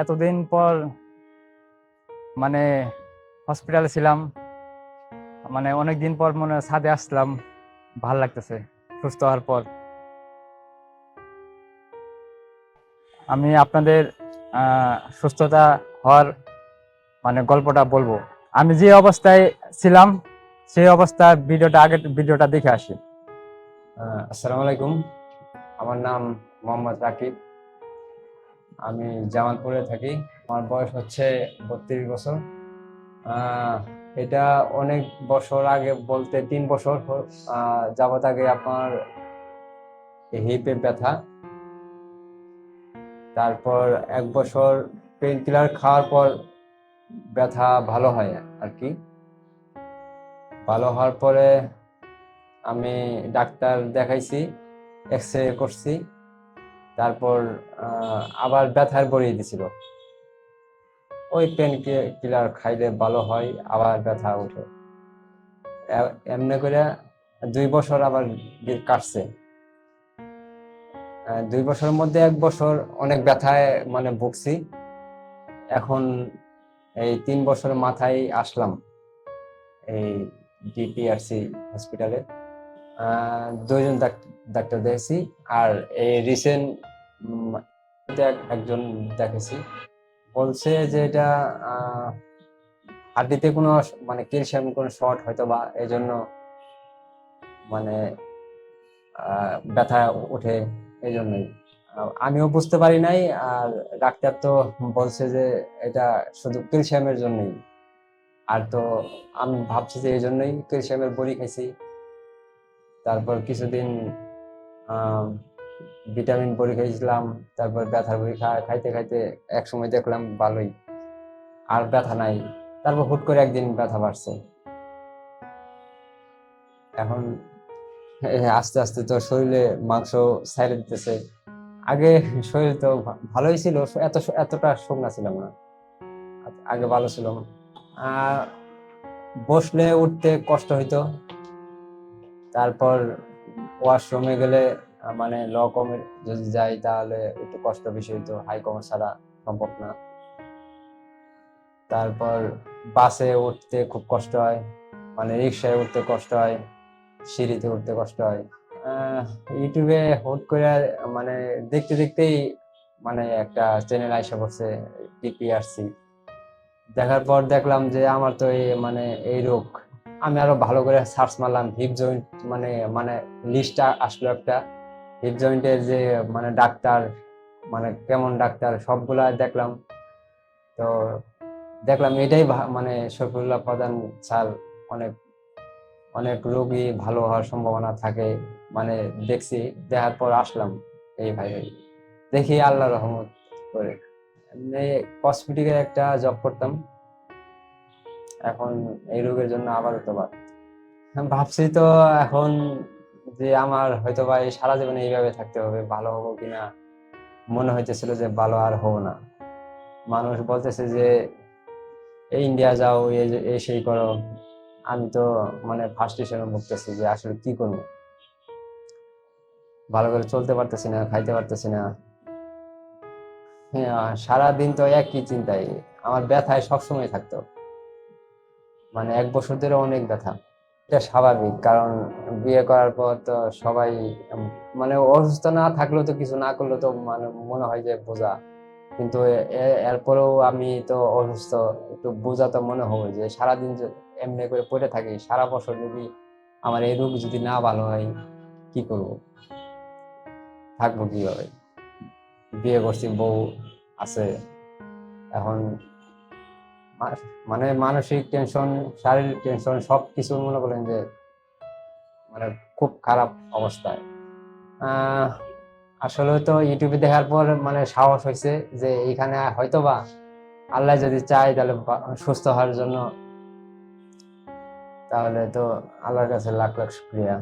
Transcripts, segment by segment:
এতদিন পর মানে হসপিটালে ছিলাম। মানে অনেক দিন পর মনে ছাদে আসলাম। ভালো লাগতেছে, সুস্থ হওয়ার পর। আমি আপনাদের সুস্থতা হওয়ার মানে গল্পটা বলব। আমি যে অবস্থায় ছিলাম, সেই অবস্থা ভিডিওটা আগের ভিডিওটা দেখে আসি। আসসালামু আলাইকুম। আমার নাম মোহাম্মদ রাকিব। আমি জামালপুরে থাকি। আমার বয়স হচ্ছে বত্রিশ বছর। এটা অনেক বছর আগে বলতে তিন বছর যাবত আগে আপনার হিপে ব্যথা। তারপর এক বছর পেন কিলার খাওয়ার পর ব্যথা ভালো হয় আর কি। ভালো হওয়ার পরে আমি ডাক্তার দেখাইছি এক্স রে করছি। তারপর আবার ব্যথার বড়িয়ে দিছিল। ওই পেন কিলার খাইলে ভালো হয়, আবার ব্যথা উঠে এমনি করে দুই বছর আবার কাটছে। দুই বছরের মধ্যে এক বছর অনেক ব্যথায় মানে ভুগছি। এখন এই তিন বছর মাথায় আসলাম এই ডিপিআরসি হসপিটালে দুইজন ডাক- ডাক্তার দেখেছি। আর এই রিসেন্ট একজন দেখেছি। বলছে যে এটা হাড্ডিতে কোনো মানে ক্যালসিয়াম কোনো শর্ট হয়তো বা এই জন্য মানে ব্যথা ওঠে এই জন্যই আমিও বুঝতে পারি নাই। আর ডাক্তার তো বলছে যে এটা শুধু ক্যালসিয়ামের জন্যই। আর তো আমি ভাবছি যে এই জন্যই ক্যালসিয়ামের বড়ি খাইছি। তারপর কিছুদিন ভিটামিন বড়ি খাইছিলাম তারপর ব্যথার বড়ি খাইতে খাইতে এক সময় দেখলাম ভালোই, আর ব্যথা নাই। তারপর হুট করে একদিন ব্যথা বাড়ছে। এখন আস্তে আস্তে তো শরীরে মাংস ছাইড়ে দিতেছে। আগে শরীর তো ভালোই ছিল, এত, এতটা শুকনা ছিলাম না। আগে ভালো ছিল। বসলে উঠতে কষ্ট হইতো। তারপর ওয়াশরুমে গেলে মানে ল কমে যদি যাই তাহলে একটু কষ্ট বেশি হইতো হাই কমে ছাড়া সম্ভব না। তারপর বাসে উঠতে খুব কষ্ট হয় মানে রিক্সায় উঠতে কষ্ট হয়, সিঁড়িতে উঠতে কষ্ট হয়। ইউটিউবে হুট করে মানে দেখতে দেখতেই মানে একটা চ্যানেল আইসা পড়ছে ডিপিআরসি দেখার পর দেখলাম যে আমার তো এই মানে এই রোগ আমি আরও ভালো করে সার্চ মারলাম হিপ জয়েন্ট মানে মানে লিস্টটা আসলো একটা। হিপ জয়েন্টের যে মানে ডাক্তার মানে কেমন ডাক্তার, সবগুলা দেখলাম। তো দেখলাম এটাই মানে শফিউল্লাহ প্রধান স্যার অনেক অনেক রোগী ভালো হওয়ার সম্ভাবনা থাকে। মানে দেখছি, দেখার পর আসলাম এই ভাই। দেখি আল্লাহ রহমত করে। এমনি কসমেটিকের একটা জব করতাম। এখন এই রোগের জন্য আপাতত বাদ। ভাবছি তো এখন যে আমার হয়তো বা এই সারা জীবনে এইভাবে থাকতে হবে, ভালো হব কিনা মনে হইতেছিল যে ভালো আর হব না। মানুষ বলতেছে যে, এই ইন্ডিয়া যাও এ সেই করো। আমি তো মানে ফার্স্ট হিসেবে ভুগতেছি যে আসলে কি করব? ভালো করে চলতে পারতেছি না, খাইতে পারতেছি না। হ্যাঁ সারাদিন তো একই চিন্তায়। আমার ব্যথায় সবসময় থাকতো। মানে এক বছর ধরে অনেক ব্যথা। এটা স্বাভাবিক, কারণ বিয়ে করার পর তো সবাই মানে অসুস্থ না থাকলেও তো কিছু না করলেও তো মানে মনে হয় যে বোঝা। কিন্তু এরপরেও আমি তো অসুস্থ, একটু বোঝা তো মনে হবে যে সারাদিন এমনি করে পড়ে থাকি, সারা বছর যদি আমার এই রোগ যদি না ভালো হয়, কি করব? থাকব কীভাবে? বিয়ে করছি, বউ আছে, এখন মানে মানসিক টেনশন শারীরিক টেনশন সব কিছু মনে করেন যে মানে খুব খারাপ অবস্থায়। আসলে তো ইউটিউবে দেখার পর মানে সাহস হয়েছে যে এখানে হয়তো বা আল্লাহ যদি চায় তাহলে সুস্থ হওয়ার জন্য। তাহলে তো আল্লাহর কাছে লাখ লাখ শুক্রিয়া।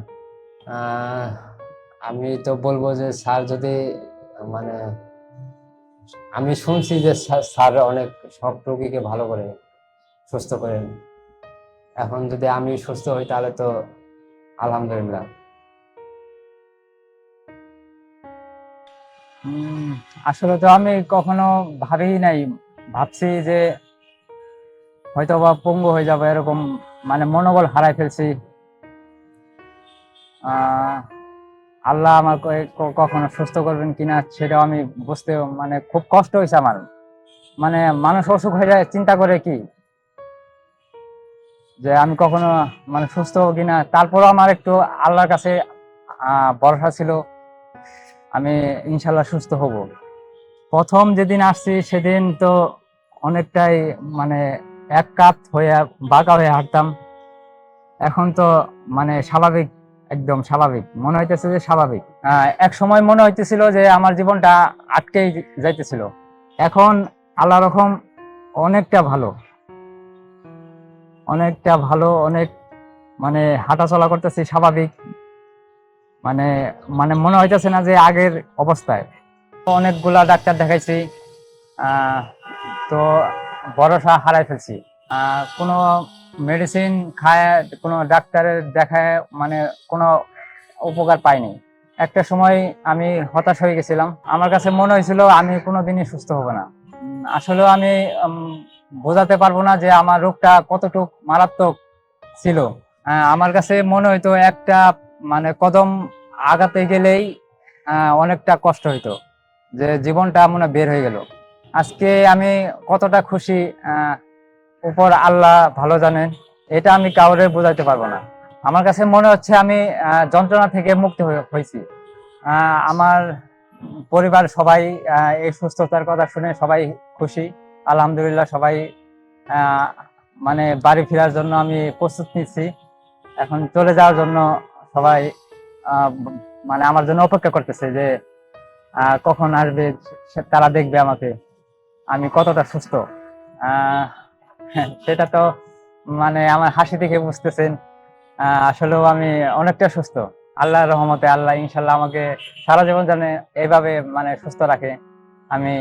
আমি তো বলব যে স্যার যদি মানে আমি শুনছি যে স্যার- অনেক সব রোগীকে ভালো করে সুস্থ করেন। এখন যদি আমি সুস্থ হই তাহলে তো আলহামদুলিল্লাহ। আসলে তো আমি কখনো ভাবি নাই। ভাবছি যে হয়তো বা পঙ্গু হয়ে যাবে এরকম মানে মনোবল হারাই ফেলছি। আহ, আল্লাহ আমাকে কখনো সুস্থ করবেন কিনা সেটাও আমি বুঝতে মানে খুব কষ্ট হয়েছে আমার। মানে মানুষ অসুখ হয়ে যায়, চিন্তা করে কি? যে আমি কখনো মানে সুস্থ হব কিনা। তারপরও আমার একটু আল্লাহর কাছে ভরসা ছিল, আমি ইনশাল্লাহ সুস্থ হব। প্রথম যেদিন আসছি, সেদিন তো অনেকটাই মানে এক কাত হয়ে, বাঁকা হয়ে হাঁটতাম। এখন তো মানে স্বাভাবিক একদম স্বাভাবিক। মনে হইতেছে যে স্বাভাবিক। এক সময় মনে হইতেছিল যে আমার জীবনটা আটকেই যাইতেছিল। এখন আল্লাহ রকম অনেকটা ভালো। অনেকটা ভালো, অনেক মানে হাঁটাচলা করতেছি স্বাভাবিক। মানে মানে মনে হইতেছে না যে আগের অবস্থায়। অনেকগুলা ডাক্তার দেখাইছি। তো ভরসা হারাই ফেলছি। কোনো মেডিসিন খায়, কোনো ডাক্তারের দেখায় মানে কোনো উপকার পাইনি। একটা সময় আমি হতাশ হয়ে গেছিলাম। আমার কাছে মনে হয়েছিল, আমি কোনোদিনই সুস্থ হব না। আসলে আমি বোঝাতে পারব না যে আমার রোগটা কতটুক মারাত্মক ছিল। আমার কাছে মনে হইতো, একটা মানে কদম আগাতে গেলেই অনেকটা কষ্ট হইতো, যে জীবনটা মনে বের হয়ে গেল। আজকে আমি কতটা খুশি উপর আল্লাহ ভালো জানেন, এটা আমি কাউরে বোঝাইতে পারব না। আমার কাছে মনে হচ্ছে আমি যন্ত্রণা থেকে মুক্ত হয়েছি। আমার পরিবার সবাই এই সুস্থতার কথা শুনে সবাই খুশি। আলহামদুলিল্লাহ সবাই মানে বাড়ি ফেরার জন্য আমি প্রস্তুত নিচ্ছি। এখন চলে যাওয়ার জন্য সবাই মানে আমার জন্য অপেক্ষা করতেছে যে কখন আসবে তারা দেখবে আমাকে। আমি কতটা সুস্থ। সেটা তো মানে আমার হাসি দেখে বুঝতেছেন। আসলেও আমি অনেকটা সুস্থ। আল্লাহর রহমতে আল্লাহ ইনশাল্লাহ আমাকে সারা জীবন জানে এইভাবে মানে সুস্থ রাখে। আমি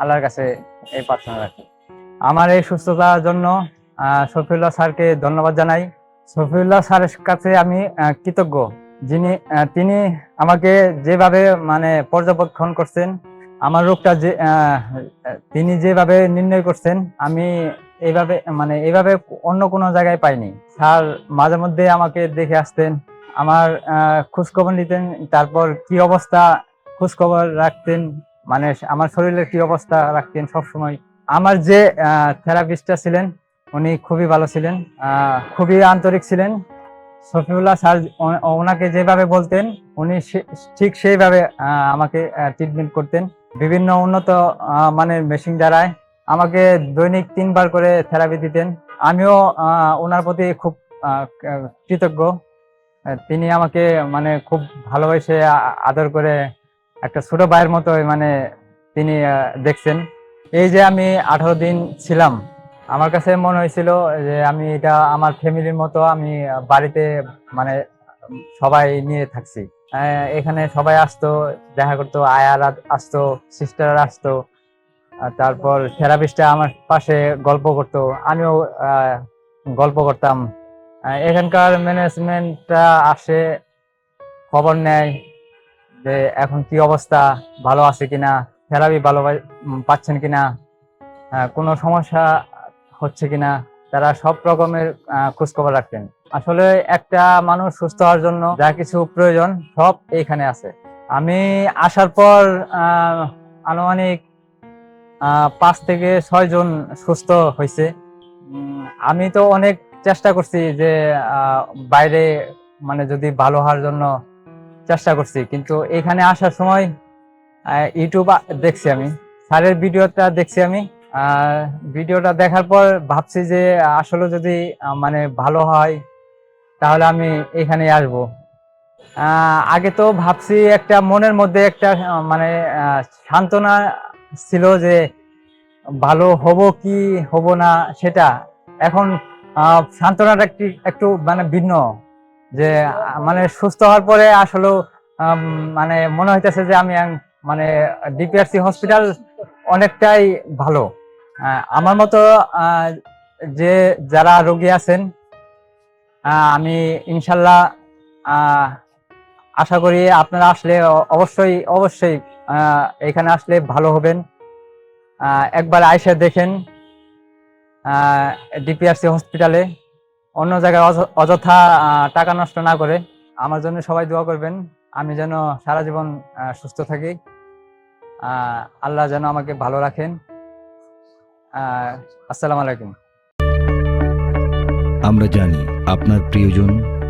আল্লাহর কাছে এই প্রার্থনা রাখি। আমার এই সুস্থতার জন্য শফিউল্লাহ স্যারকে ধন্যবাদ জানাই। শফিউল্লাহ স্যারের কাছে আমি কৃতজ্ঞ। যিনি তিনি আমাকে যেভাবে মানে পর্যবেক্ষণ করছেন, আমার রোগটা যে তিনি যেভাবে নির্ণয় করছেন, আমি এইভাবে মানে এইভাবে অন্য কোনো জায়গায় পাইনি। স্যার মাঝে মধ্যে আমাকে দেখে আসতেন, আমার খোঁজখবর নিতেন, তারপর কি অবস্থা, খোঁজখবর রাখতেন মানে আমার শরীরের কি অবস্থা রাখতেন সব সময় আমার যে থেরাপিস্টটা ছিলেন, উনি খুবই ভালো ছিলেন খুবই আন্তরিক ছিলেন। শফিউল্লাহ স্যার ওনাকে যেভাবে বলতেন, উনি ঠিক সেইভাবে আমাকে ট্রিটমেন্ট করতেন। বিভিন্ন উন্নত মানের মেশিন দ্বারায় আমাকে দৈনিক তিনবার করে থেরাপি দিতেন। আমিও ওনার প্রতি খুব কৃতজ্ঞ। তিনি আমাকে মানে খুব ভালোবেসে আদর করে একটা ছোট ভাইয়ের মতো মানে তিনি দেখছেন। এই যে আমি আঠারো দিন ছিলাম, আমার কাছে মনে হয়েছিল যে আমি এটা আমার ফ্যামিলির মতো আমি বাড়িতে মানে সবাই নিয়ে থাকছি। এখানে সবাই আসতো, দেখা করতো, আয়ার আসতো সিস্টার আসতো তারপর থেরাপিস্টটা আমার পাশে গল্প করতো। আমিও গল্প করতাম। এখানকার ম্যানেজমেন্টটা আসে, খবর নেয় যে এখন কি অবস্থা, ভালো আছে কিনা থেরাপি ভালো পাচ্ছেন কিনা কোনো সমস্যা হচ্ছে কিনা, তারা সব রকমের খোঁজখবর রাখতেন। আসলে একটা মানুষ সুস্থ হওয়ার জন্য যা কিছু প্রয়োজন সব এইখানে আছে। আমি আসার পর আনুমানিক পাঁচ থেকে ছয় জন সুস্থ হয়েছে। আমি তো অনেক চেষ্টা করছি যে বাইরে মানে যদি ভালো হওয়ার জন্য চেষ্টা করছি, কিন্তু এখানে আসার সময় ইউটিউব দেখছি আমি, স্যারের ভিডিওটা দেখছি আমি ভিডিওটা দেখার পর ভাবছি যে, আসলে যদি মানে ভালো হয়, তাহলে আমি এখানে আসব। আগে তো ভাবছি একটা মনের মধ্যে একটা মানে সান্ত্বনা ছিল যে ভালো হব কি হব না সেটা এখন সান্ত্বনাটা একটি, একটু মানে ভিন্ন যে মানে সুস্থ হওয়ার পরে আসলে মানে মনে হইতেছে যে আমি মানে ডিপিআরসি হসপিটাল অনেকটাই ভালো। আমার মতো যে যারা রোগী আছেন আমি ইনশাল্লাহ আশা করি আপনারা আসলে অবশ্যই অবশ্যই এখানে আসলে ভালো হবেন। একবার আইসে দেখেন ডিপিআরসি হসপিটালে। অন্য জায়গায় অয- অযথা টাকা নষ্ট না করে আমার জন্য সবাই দোয়া করবেন। আমি যেন সারা জীবন সুস্থ থাকি। আল্লাহ যেন আমাকে ভালো রাখেন। আসসালামু আলাইকুম। আমরা জানি আপনার প্রিয়জন